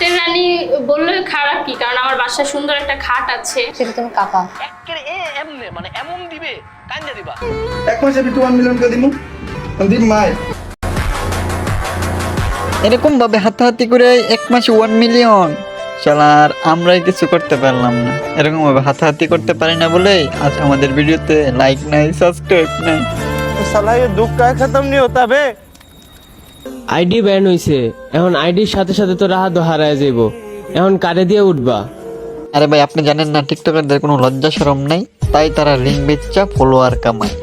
খাটের রানী বললে খারাপ কি? কারণ আমার বাসায় সুন্দর একটা খাট আছে। সেটা তুমি কাপা এমনে মানে এমন দিবে দিবা। এক তোমার মিলন দিমু। মাই এরকম ভাবে হাতাহাতি করে এক মাসে ওয়ান মিলিয়ন চলার আমরাই কিছু করতে পারলাম না। এরকম ভাবে হাতাহাতি করতে পারি না বলে আজ আমাদের ভিডিওতে লাইক নাই সাবস্ক্রাইব নাই। সালাই দুঃখ খতম নি হতা আইডি ব্যান হইছে। এখন আইডির সাথে সাথে তো রাহা হারায় যাইব। এখন কারে দিয়ে উঠবা? আরে ভাই আপনি জানেন না টিকটকারদের কোনো লজ্জা শরম নাই তাই তারা লিঙ্ক বেচা ফলোয়ার কামায়।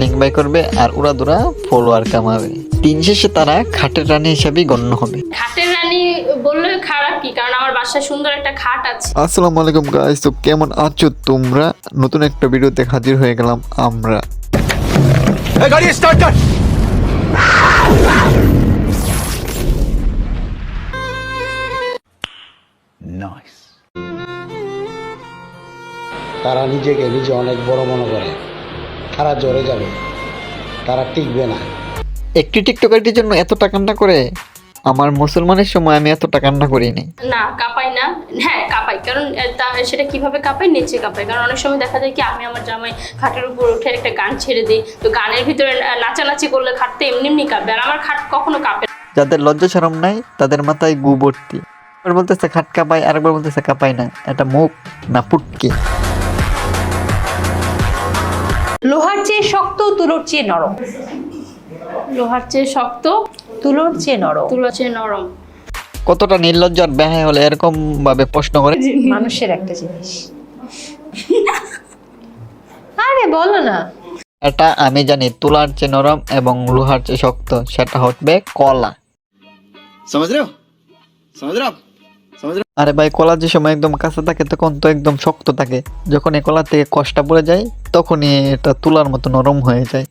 লিঙ্ক বাই করবে আর উড়া দুরা ফলোয়ার কামাবে। দিন শেষে তারা খাটের রানী হিসাবেই গণ্য হবে। খাটের রানী বললে খারাপ কি? কারণ আমার বাসায় সুন্দর একটা খাট আছে। আসসালামু আলাইকুম গাইস তো কেমন আছো তোমরা? নতুন একটা ভিডিওতে হাজির হয়ে গেলাম আমরা। গাড়ি স্টার্ট কর! তারা নিজেকে নিজে অনেক বড় মনে করে। তারা জ্বরে যাবে। তারা টিকবে না। একটি টিকটকারটির জন্য এত টাকান্না করে আমার মুসলমানের সময় আমি এত টাকান্না করিনি। না কাপাই না। হ্যাঁ কাপাই। কারণ তা সেটা কীভাবে কাপাই? নেচে কাপাই। কারণ অনেক সময় দেখা যায় কি আমি আমার জামাই খাটের উপর উঠে একটা গান ছেড়ে দিই। তো গানের ভিতরে নাচানাচি করলে খাটতে এমনি এমনি কাঁপবে আর আমার খাট কখনো কাঁপে না। যাদের লজ্জা শরম নাই তাদের মাথায় গু ভর্তি। একবার বলতেছে খাটকা পাই আরেকবার বলতেছে কাঁপাই না এটা মুখ না পুটকি? লোহার চেয়ে শক্ত তুলোর চেয়ে নরম। লোহার চেয়ে শক্ত তুলোর চেয়ে নরম। তুলোর চেয়ে নরম। কতটা নির্লজ্জ আর ব্যাহায় হলে এরকম ভাবে প্রশ্ন করে? মানুষের একটা জিনিস। আরে বলো না। এটা আমি জানি তুলার চেয়ে নরম এবং লোহার চেয়ে শক্ত সেটা হচ্ছে কলা। সমঝ রে। আরে ভাই কলা যে সময় একদম কাঁচা থাকে, তখন তো একদম শক্ত থাকে। যখন এই কলা থেকে কষ্টা পড়ে যায়, তখনই এটা তুলার মতো নরম হয়ে যায়।